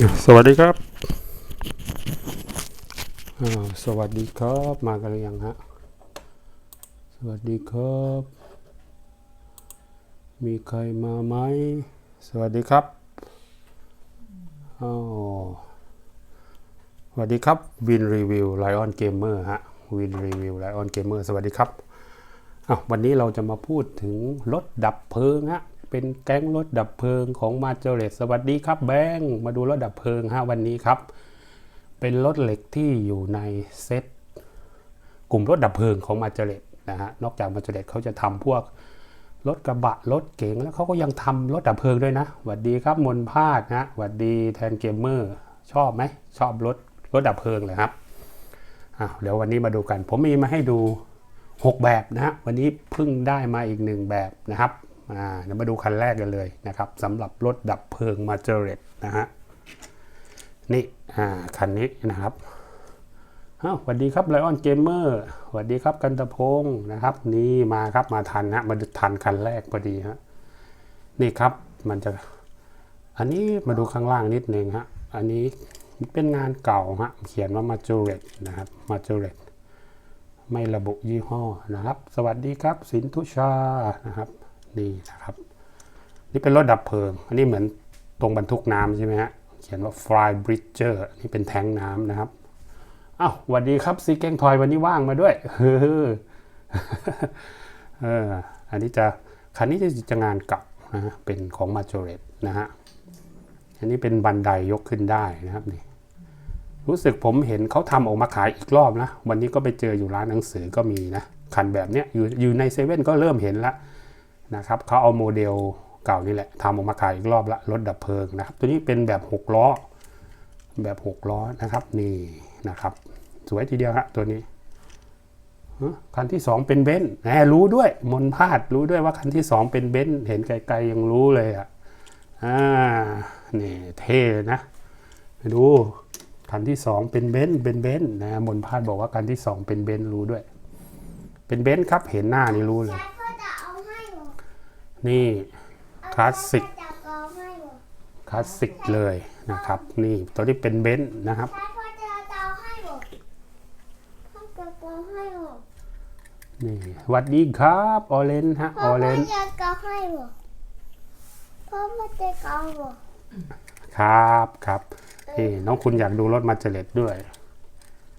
สวัสดีครับ สวัสดีครับมากันหรือยังฮะ สวัสดีครับ มีใครมาไหม สวัสดีครับอสวัสดีครับวินรีวิวไลออนเกมเมอร์ฮะวินรีวิวไลออนเกมเมอร์สวัสดีครับอะวันนี้เราจะมาพูดถึงรถดับเพลิงฮะ เป็นแก๊งรถดับเพลิงของมาเจเรตสวัสดีครับแบงค์มาดูรถดับเพลิงฮะวันนี้ครับ เป็นรถเหล็กที่อยู่ในเซตกลุ่มรถดับเพลิงของมาเจเรตนะฮะนอกจากมาเจเรตเขาจะทำพวกรถกระบะรถเก๋งแล้วเขาก็ยังทำรถดับเพลิงด้วยนะสวัสดีครับมนพาดนะสวัสดีแทนเกมเมอร์ชอบไหมชอบรถรถดับเพลิงเลยครับอะเดี๋ยววันนี้มาดูกัน ผมมีมาให้ดู 6 แบบนะฮะวันนี้เพิ่งได้มาอีกหนึ่งแบบนะครับ เดี๋ยวมาดูคันแรกกันเลยนะครับสำหรับรถดับเพลิงมาเจเรตนะฮะนี่คันนี้นะครับอ้าวสวัสดีครับไลออนเกมเมอร์สวัสดีครับกันตะพงศ์นะครับ นี่มาครับมาทันนะมาทันคันแรกพอดีฮะนี่ครับมันจะ อันนี้มาดูข้างล่างนิดนึงฮะอันนี้เป็นงานเก่าฮะเขียนว่ามาเจเรตนะครับมาเจเรตไม่ระบุยี่ห้อนะครับ สวัสดีครับสินทุชานะครับ นี่นะครับ นี่เป็นรถดับเพลิง อันนี้เหมือนตรงบรรทุกน้ำใช่ไหมฮะ เขียนว่า Fly Bridger นี่เป็นแทงน้ำนะครับอ้าวสวัสดีครับซีแกงทอยวันนี้ว่างมาด้วยเฮ้อเอออันนี้จะคันนี้จะจะงานเก่านะฮะเป็นของมาจเรตนะฮะอันนี้เป็นบันไดยกขึ้นได้นะครับนี่รู้สึกผมเห็นเขาทำออกมาขายอีกรอบนะ วันนี้ก็ไปเจออยู่ร้านหนังสือก็มีนะ คันแบบเนี้ยอยู่อยู่ในเซเว่นก็เริ่มเห็นแล้ว นะครับเขาเอาโมเดลเก่านี่แหละทำออกมาขายอีกรอบละรถดับเพลิงนะครับ ตัวนี้เป็นแบบ6ล้อแบบ6ล้อนะครับนี่นะครับ สวยทีเดียวฮะตัวนี้คันที่ 2 เป็นเบนซ์แหมรู้ด้วยมนพาดรู้ด้วยว่าคันที่ 2 เป็นเบนซ์เห็นไกลๆยังรู้เลยอะอ่านี่เท่นะดูคันที่สองเป็นเบนซ์เป็นเบนซ์นะมนพาดบอกว่าคันที่สองเป็นเบนซ์รู้ด้วย เป็นเบนซ์ครับเห็นหน้านี่รู้เลย พ่อจะเอาให้เหรอ นี่คลาสสิกพ่อจะเอาให้เหรอคลาสสิกเลยนะครับ นี่ตัวนี้เป็นเบนซ์นะครับใช่พ่อจะเอาให้เหรอพ่อจะเอาให้เหรอนี่สวัสดีครับออเรนฮะพ่อออเรพ่อนจะเอาให้เหรอพ่อพ่อจะเอาเหรอครับครับนี่น้องคุณอยากดูรถมาเจเลตด้วย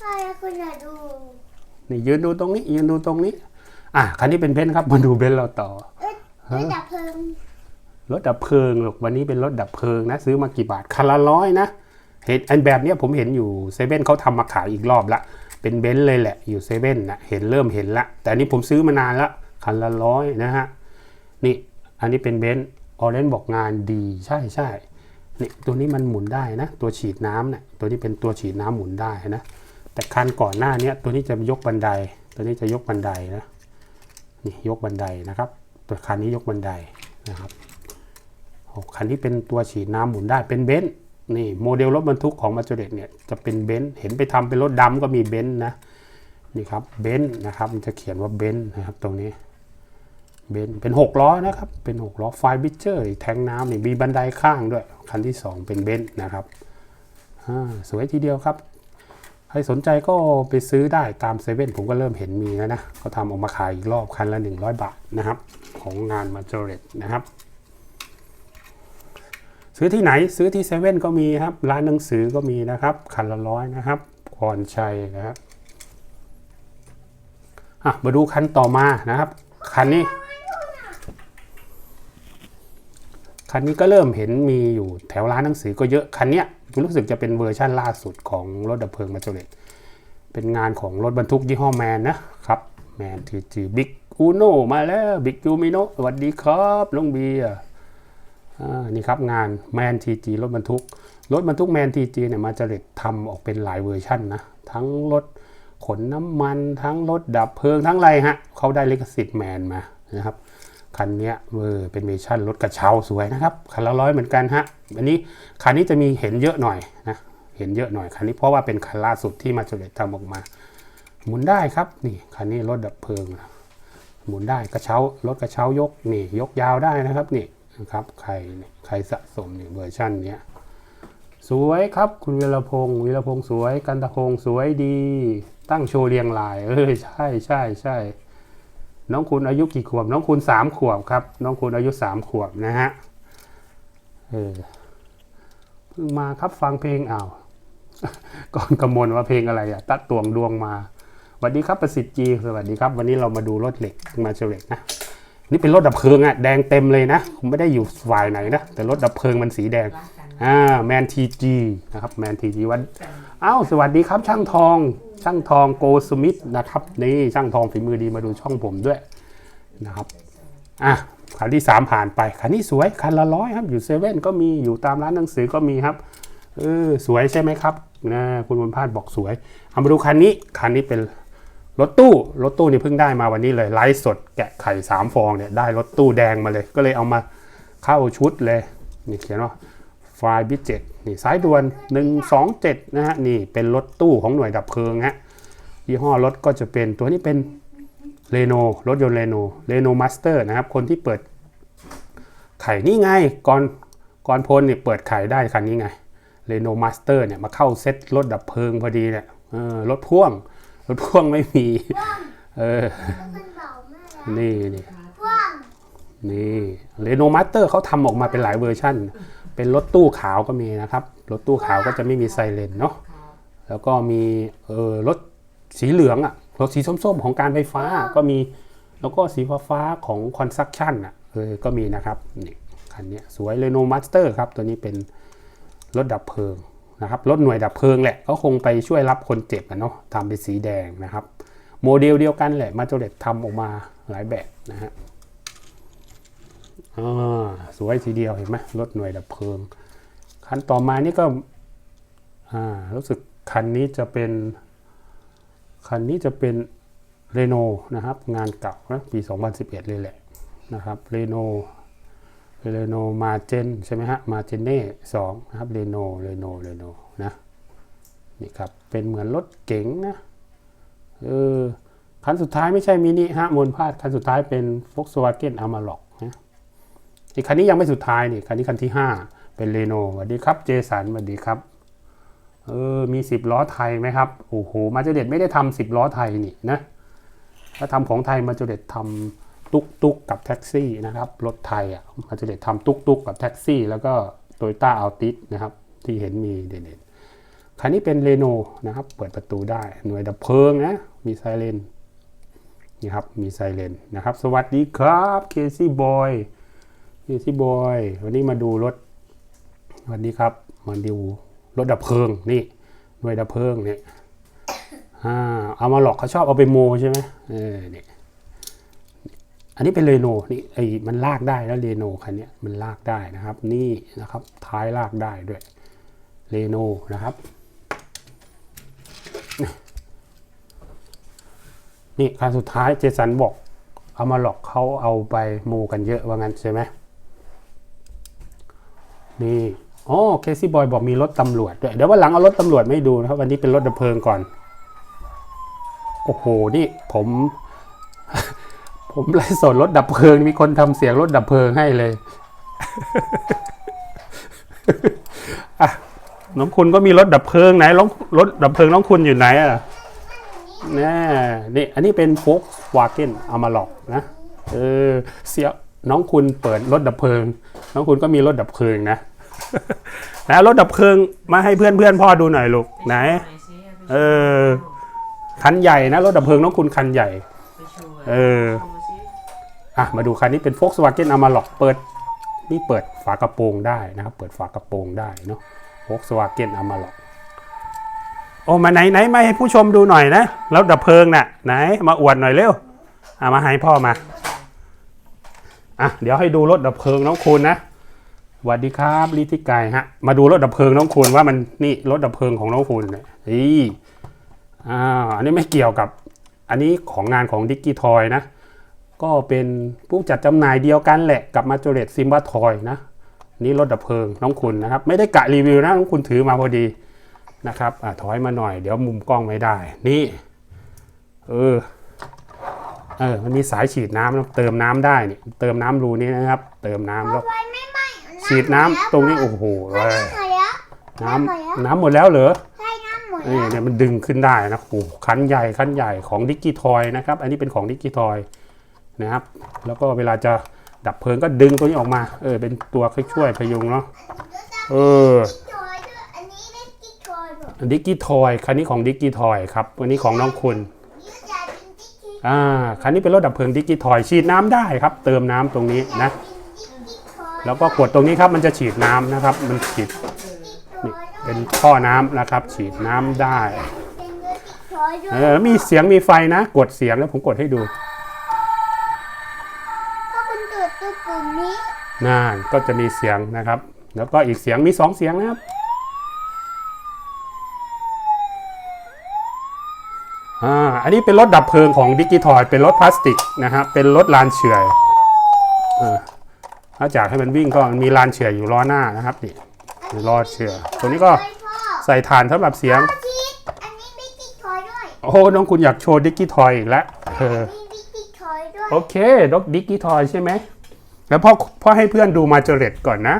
พ่อจะคุณจะดูนี่ยืนดูตรงนี้ยืนดูตรงนี้ อะคันนี้เป็นเบนซ์ครับมาดูเบนซ์เราต่อ เอ้ยไม่ดับเพลิงรถดับเพลิงหรอกวันนี้เป็นรถดับเพลิงนะซื้อมากี่บาทคันละร้อยนะเห็นอันแบบเนี้ยผมเห็นอยู่เซเว่นเขาทำมาขายอีกรอบละเป็นเบนซ์เลยแหละอยู่เซเว่นนะเห็นเริ่มเห็นละแต่อันนี้ผมซื้อมานานละคันละร้อยนะฮะนี่อันนี้เป็นเบนซ์ออเรนบอกงานดีใช่ใช่นี่ตัวนี้มันหมุนได้นะ ตัวฉีดน้ำเนะี่ยตัวนี้เป็นตัวฉีดน้ำหมุนได้นะ แต่คันก่อนหน้าเนี้ยตัวนี้จะยกบันได ตัวนี้จะยกบันไดนะนี่ยกบันไดนะครับ ตัวคันนี้ยกบันไดนะครับคันนี้เป็นตัวฉีดน้ำหมุนได้เป็นเบนซ์นี่โมเดลรถบรรทุกของมาจเดตเนี่ยจะเป็นเบนซ์เห็นไปทำเป็นรถดำก็มีเบนซ์นะนี่ครับเบนซ์นะครับมันจะเขียนว่าเบนซ์นะครับตรงนี้เบนซ์เป็น 6 ล้อนะครับเป็น6ล้อไฟบิเจอร์แทงน้ำนี่มีบันไดข้างด้วย คันที่ 2 เป็นเบนซ์นะครับอ่าสวยทีเดียวครับ ครสนใจก็ไปซื้อได้ตามเซเว่นผมก็เริ่มเห็นมีแล้วนะเขาทำออกมาขายอีกรอบคันละ 100 บาทนะครับ ของงานมาจเรตนะครับ ซื้อที่ไหนซื้อที่เซเว่นก็มีครับ ร้านหนังสือก็มีนะครับ คันละร้อยนะครับพรชัยนะครับอะมาดูคันต่อมานะครับ คันนี้ คันนี้ก็เริ่มเห็นมีอยู่แถวร้านหนังสือก็เยอะคันเนี้ย รู้สึกจะเป็นเวอร์ชั่นล่าสุดของรถดับเพลิงมาจเลตเป็นงานของรถบรรทุกยี่ห้อแมนนะครับ แมนทีจีบิ๊กอูโนมาแล้วบิ๊กยูมิโนสวัสดีครับลุงเบียนี่ครับงานแมนทีจีรถบรรทุก รถบรรทุกแมนทีจีเนี่ยมาจเร็ทำออกเป็นหลายเวอร์ชั่นนะ ทั้งรถขนน้ำมัน ทั้งรถดับเพลิงทั้งไรฮะเขาได้ลิขสิทธิ์แมนมานะครับ คันนี้เออเป็นเวอร์ชั่นรถกระเช้าสวยนะครับ คันละร้อยเหมือนกันฮะ อันนี้คันนี้จะมีเห็นเยอะหน่อยนะ เห็นเยอะหน่อยคันนี้เพราะว่าเป็นคันล่าสุดที่มาจเร็ทำออกมา หมุนได้ครับ นี่คันนี้รถดับเพลิง หมุนได้กระเช้ารถกระเช้ายกนี่ ยกยาวได้นะครับนี่นะครับใครใครสะสมเนี่ยเวอร์ชันเนี้ยสวยครับคุณวีรพงศ์วีรพงศ์สวย กันตะพงศ์สวยดี ตั้งโชว์เรียงราย เออใช่ใช่ใช่ น้องคุณอายุกี่ขวบ น้องคุณสามขวบครับ น้องคุณอายุสามขวบนะฮะเออเพิ่งมาครับฟังเพลงอ้าวก่อนกำมลว่าเพลงอะไรอะตัดตวงดวงมาสวัสดีครับประสิทธิ์จีสวัสดีครับ วันนี้เรามาดูรถเหล็กมาเชลเล็กนะนี่เป็นรถดับเพลิงอะแดงเต็มเลยนะผมไม่ได้อยู่ฝ่ายไหนนะแต่รถดับเพลิงมันสีแดง อ่าแมนทีจีนะครับแมนทีจีวันอ้าวสวัสดีครับ ช่างทอง ช่างทองโกสมิธนะครับนี่ช่างทองฝีมือดีมาดูช่องผมด้วยนะครับอะคันที่ 3 ผ่านไปคันนี้สวยคันละร้อยครับอยู่เซเว่นก็มีอยู่ตามร้านหนังสือก็มีครับเออสวยใช่ไหมครับนะคุณบุญพาดบอกสวยเอามาดูคันนี้คันนี้เป็นรถตู้รถตู้นี่เพิ่งได้มาวันนี้เลยไลฟ์สดแกะไข่สามฟองเนี่ยได้รถตู้แดงมาเลย ก็เลยเอามาเข้าชุดเลยนี่เขียนว่า ไฟล์บิเจ็นี่สายด่วน 127 นะฮะ นี่เป็นรถตู้ของหน่วยดับเพลิงฮะยี่ห้อรถก็จะเป็นตัวนี้เป็นเรโนรถยนต์เรโนเรโนมาสเตอร์นะครับ คนที่เปิดไข่นี่ไงก่อนก่อนพลเนี่ยเปิดไข่ได้คันนี้ไงเรโนมาสเตอร์เนี่ยมาเข้าเซ็ตรถดับเพลิงพอดีเนี่ยเออรถพ่วง รถพ่วงไม่มี เออแล้วมันเบามากแล้วนี่นี่ว่างนี่เรโนมาสเตอร์เขาทำออกมาเป็นหลายเวอร์ชั่น เป็นรถตู้ขาวก็มีนะครับ รถตู้ขาวก็จะไม่มีไซเรนเนาะแล้วก็มีเออรถสีเหลืองอะรถสีส้มๆ ของการไฟฟ้าก็มีแล้วก็สีฟ้าๆของคอนสตรักชั่นอะเออก็มีนะครับนี่คันเนี้ยสวยเรโนมาสเตอร์ครับ ตัวนี้เป็นรถดับเพลิงนะครับรถหน่วยดับเพลิงแหละก็คงไปช่วยรับคนเจ็บอะเนาะทำเป็นสีแดงนะครับ โมเดลเดียวกันแหละมาโจเดตทำออกมาหลายแบบนะฮะ อ่าสวยทีเดียวเห็นไหมรถหน่วยดับเพลิง คันต่อมานี่ก็อ่ารู้สึกคันนี้จะเป็น คันนี้จะเป็นเรโนนะครับ งานเก่านะปี 2011 เลยแหละนะครับเรโนเรโนมาเจนใช่ไหมฮะมาเจเน่สองนะครับเรโนเรโนเรโนนะนี่ครับ เป็นเหมือนรถเก๋งนะเออคันสุดท้ายไม่ใช่มินิฮะมวลพาดคันสุดท้ายเป็น Volkswagen Amarok อีกคันนี้ยังไม่สุดท้ายนี่คันนี้คันที่ 5 เป็นเรโนสวัสดีครับเจสันสวัสดีครับเออมี 10 ล้อไทยไหมครับโอ้โหมาเจเด็ดไม่ได้ทำ10 ล้อไทยนี่นะถ้าทำของไทยมาเจเด็ดทำตุกตุกกับแท็กซี่นะครับรถไทยอะมาเจเด็ดทำตุกตุกกับแท็กซี่ แล้วก็โตโยต้าอัลติสนะครับที่เห็นมีเด่นๆคันนี้เป็นเรโนนะครับเปิดประตูได้หน่วยดับเพลิงนะมีไซเรนนี่ครับมีไซเรนนะครับ สวัสดีครับเคซี่บอย นี่ที่บอย วันนี้มาดูรถ วันนี้ครับ มาดูรถดับเพลิงนี่หน่วยดับเพลิงเนี่ยอ่าเอามาหลอกเขาชอบเอาไปโมใช่ไหมเออเนี่ยอันนี้เป็นเรโนนี่ไอ้มันลากได้แล้วเรโนคันนี้มันลากได้นะครับ นี่นะครับท้ายลากได้ด้วยเรโนนะครับ นี่คันสุดท้ายเจสันบอกเอามาหลอกเขาเอาไปโมกันเยอะว่างั้นใช่ไหม นี่อ๋อเคซี่บอยบอกมีรถตำรวจด้วยเดี๋ยววันหลังเอารถตำรวจไม่ดูนะครับ วันนี้เป็นรถดับเพลิงก่อน โอ้โห นี่ผม ผมไล่สดรถดับเพลิง มีคนทำเสียงรถดับเพลิงให้เลยอะน้องคุณก็มีรถดับเพลิงไหนรถรถดับเพลิงน้องคุณอยู่ไหนอะแน่นี่ อันนี้เป็นโฟกวาเกนเอามาหลอกนะ เออ เสีย น้องคุณเปิดรถดับเพลิง น้องคุณก็มีรถดับเพลิงนะนะรถดับเพลิงมาให้เพื่อนเพื่อนๆพ่อดูหน่อยลูกไหน เออ คันใหญ่นะรถดับเพลิงน้องคุณคันใหญ่ เอออะมาดูคันนี้เป็น Volkswagen Amarok เปิดนี่เปิดฝากระโปรงได้นะครับ เปิดฝากระโปรงได้เนาะ Volkswagen Amarok โอ้มาไหนไหนมาให้ผู้ชมดูหน่อยนะรถดับเพลิงน่ะไหนมาอวดหน่อยเร็วอะมาให้พ่อมา อะเดี๋ยวให้ดูรถดับเพลิงน้องคุณนะสวัสดีครับลิทิกายฮะมาดูรถดับเพลิงน้องคุณว่ามันนี่รถดับเพลิงของน้องคุณเนี่ยนี่อ่าอันนี้ไม่เกี่ยวกับ อันนี้ของงานของดิกกี้ทอยนะ ก็เป็นผู้จัดจำหน่ายเดียวกันแหละกับมาจ o เรตซิมบ a ทอยนะนี่รถดับเพลิงน้องคุณนะครับ ไม่ได้กะรีวิวนะน้องคุณถือมาพอดีนะครับอะถอยมาหน่อยเดี๋ยวมุมกล้องไม่ได้ นี่ เออ เออมันมีสายฉีดน้ำนะเติมน้ำได้นี่เติมน้ำรูนี้นะครับ เติมน้ำแล้วไฟไม่ไหม้ฉีดน้ำตรงนี้โอ้โหเว้ยถ่ายแล้วน้ำน้ำหมดแล้วน้ำหมดแล้วเหรอใช่น้ำหมดเอ้ยแล้วเนี่ยมันดึงขึ้นได้นะโอ้โหคันใหญ่คันใหญ่ของดิจิทอยนะครับ อันนี้เป็นของดิจิทอยนะครับ แล้วก็เวลาจะดับเพลิงก็ดึงตัวนี้ออกมา เออ เป็นตัวช่วยพยุงเนาะเออจอยด้วยอันนี้เล่นกิ๊กจอยด้วยดิจิทอยคันนี้ของดิจิทอยครับอันนี้ของน้องคุณ ยืดยาเป็นกิ๊กกิ๊ก อ่าคันนี้เป็นรถดับเพลิงดิจิทอยฉีดน้ำได้ครับ เติมน้ำตรงนี้นะเป็นกิ๊กจอยแล้วก็กดตรงนี้ครับมันจะฉีดน้ำนะครับ มันฉีดกิ๊กจอยด้วยเป็นท่อน้ำนะครับ ฉีดน้ำได้เป็นเนื้อกิ๊กจอยด้วยเออแล้วมีเสียงมีไฟนะ กดเสียงแล้วผมกดให้ดูถ้าคุณเกิดตัวปุ่มนี้น่านก็จะมีเสียงนะครับ แล้วก็อีกเสียงมีสองเสียงนะครับ อ่าอันนี้เป็นรถดับเพลิงของดิจิทอยเป็นรถพลาสติกนะฮะเป็นรถลานเฉื่อยอ่าถ้าจากให้มันวิ่งก็มันมีลานเฉื่อยอยู่ล้อหน้านะครับนี่มีล้อเฉื่อยตรงนี้ก็ไม่พ่อใส่ฐานสำหรับเสียงชีสอันนี้มีกิ๊กจอยด้วยโอ้โหน้องคุณอยากโชว์ดิจิทอยอีกแล้วเออมีกิ๊กจอยด้วยโอเคดอกดิจิทอยใช่ไหมแล้วพ่อพ่อให้เพื่อนดูมาเจเรตก่อนนะ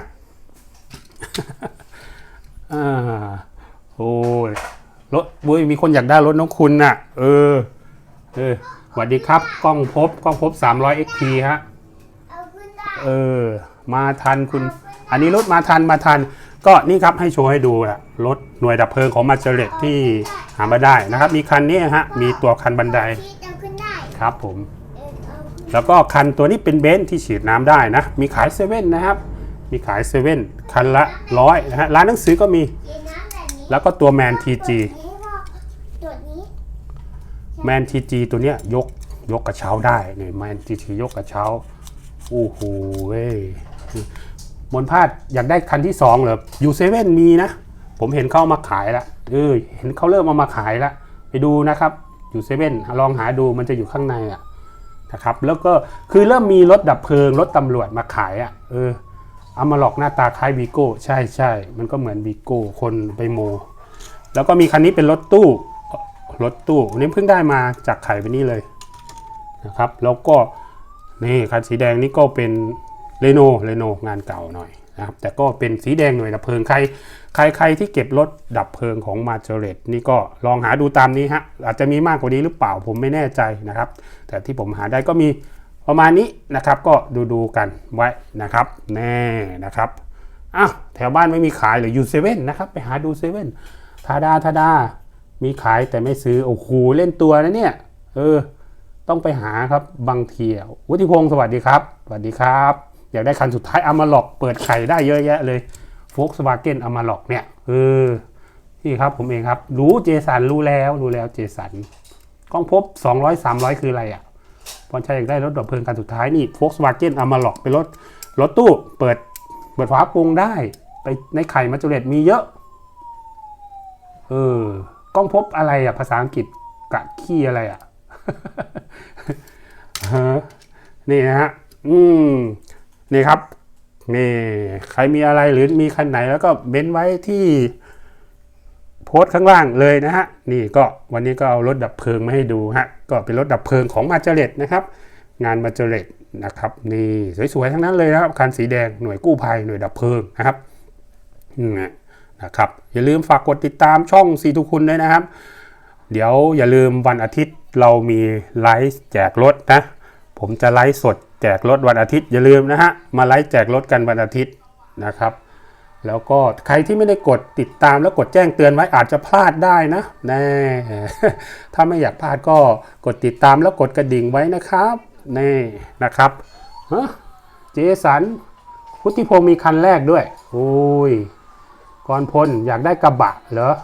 อ่าโอ้ย รถบุ้ยมีคนอยากได้รถน้องคุณน่ะ เออ เออสวัสดีครับ กล้องพบกล้องพบ 300 XP ฮะ เอาขึ้นได้เออมาทันคุณ อันนี้รถมาทันมาทัน ก็นี่ครับให้โชว์ให้ดูอะรถหน่วยดับเพลิงของมาเจเรตที่หามาได้นะครับ มีคันนี้ฮะ มีตัวคันบันไดครับผม แล้วก็คันตัวนี้เป็นเบนซ์ที่ฉีดน้ำได้นะ มีขายเซเว่นนะครับ มีขายเซเว่นคันละร้อยนะฮะ ร้านหนังสือก็มี แบบนี้แล้วก็ตัวแมนทีจีตัวนี้แมนทีจีตัวเนี้ยยกยกกระเช้าได้เนี่ยแมนทีจียกกระเช้าโอ้โหเว้ยบนพาดอยากได้คันที่สองเหรอยูเซเว่นมีนะ ผมเห็นเขาเอามาขายละเออเห็นเขาเริ่มเอามาขายละไปดูนะครับยูเซเว่นลองหาดูมันจะอยู่ข้างในอะนะครับ แล้วก็คือเริ่มมีรถดับเพลิงรถตำรวจมาขายอะเออ เอามาหลอกหน้าตาคล้ายวีโก้ใช่ใช่มันก็เหมือนวีโก้คนไปโม แล้วก็มีคันนี้เป็นรถตู้รถตู้วันนี้เพิ่งได้มาจากไข่ไปนี่เลยนะครับ แล้วก็นี่คันสีแดงนี่ก็เป็นเรโนเรโนงานเก่าหน่อยนะครับแต่ก็เป็นสีแดงหน่วยดับเพลิงใครใครใครที่เก็บรถดับเพลิงของมาเจเรตนี่ก็ลองหาดูตามนี้ฮะอาจจะมีมากกว่านี้หรือเปล่าผมไม่แน่ใจนะครับ แต่ที่ผมหาได้ก็มี ประมาณนี้นะครับก็ดูดูกันไว้นะครับแน่นะครับอ้าวแถวบ้านไม่มีขายหรือยูเซเว่นนะครับไปหาดูเซเว่นทาดาทาดา มีขายแต่ไม่ซื้อโอ้โหเล่นตัวนะเนี่ยเออต้องไปหาครับบางเทีอะวุฒิพงศ์สวัสดีครับ สวัสดีครับ อยากได้คันสุดท้ายอามาล็อกเปิดไข่ได้เยอะแยะเลยโฟกสวาเกนอามาล็อกเนี่ยเออนี่ครับผมเองครับ รู้เจสันรู้แล้วรู้แล้วเจสันกล้องพบ 200 300 คืออะไรอะ พรชัยอยากได้รถดับเพลิงคันสุดท้ายนี่โฟกสวาเกนอามาล็อกเป็นรถรถตู้เปิดเปิดฝาปรงได้ ไปในไข่มาจุเรตมีเยอะ เออกล้องพบอะไรอะภาษาอังกฤษกะขี้อะไรอะฮะนี่นะฮะ อืม นี่ครับ นี่ ใครมีอะไรหรือมีคันไหนแล้วก็เม้นไว้ที่ พสต์ข้างล่างเลยนะฮะนี่ก็วันนี้ก็เอารถดับเพลิงมาให้ดูฮะก็เป็นรถดับเพลิงของมาเจเรตนะครับ งานมาเจเรตนะครับนี่สวยๆทั้งนั้นเลยนะครับคันสีแดงหน่วยกู้ภัยหน่วยดับเพลิงนะครับนะครับอย่าลืมฝากกดติดตามช่องสีทุกคุณด้วยนะครับ เดี๋ยวอย่าลืมวันอาทิตย์เรามีไลฟ์แจกรถนะผมจะไลฟ์สดแจกรถวันอาทิตย์อย่าลืมนะฮะมาไลฟ์แจกรถกันวันอาทิตย์นะครับ แล้วก็ใครที่ไม่ได้กดติดตามแล้วกดแจ้งเตือนไว้อาจจะพลาดได้นะแน่ถ้าไม่อยากพลาดก็กดติดตามแล้วกดกระดิ่งไว้นะครับนี่นะครับเจสันพุทธิพงศ์มีคันแรกด้วยโอ้ยกรพลอยากได้กระบะเหรอ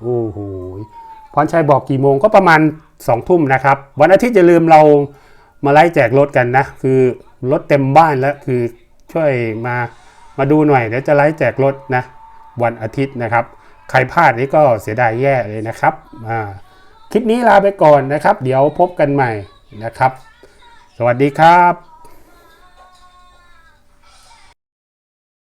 โอ้โหพรชัยบอกกี่โมงก็ประมาณสองทุ่มนะครับ วันอาทิตย์อย่าลืมเรามาไล่แจกรถกันนะ คือรถเต็มบ้านแล้วคือช่วยมา มาดูหน่อยเดี๋ยวจะไล่แจกรถนะวันอาทิตย์นะครับ ใครพลาดนี่ก็เสียดายแย่เลยนะครับคลิปนี้ลาไปก่อนนะครับ เดี๋ยวพบกันใหม่นะครับ สวัสดีครับ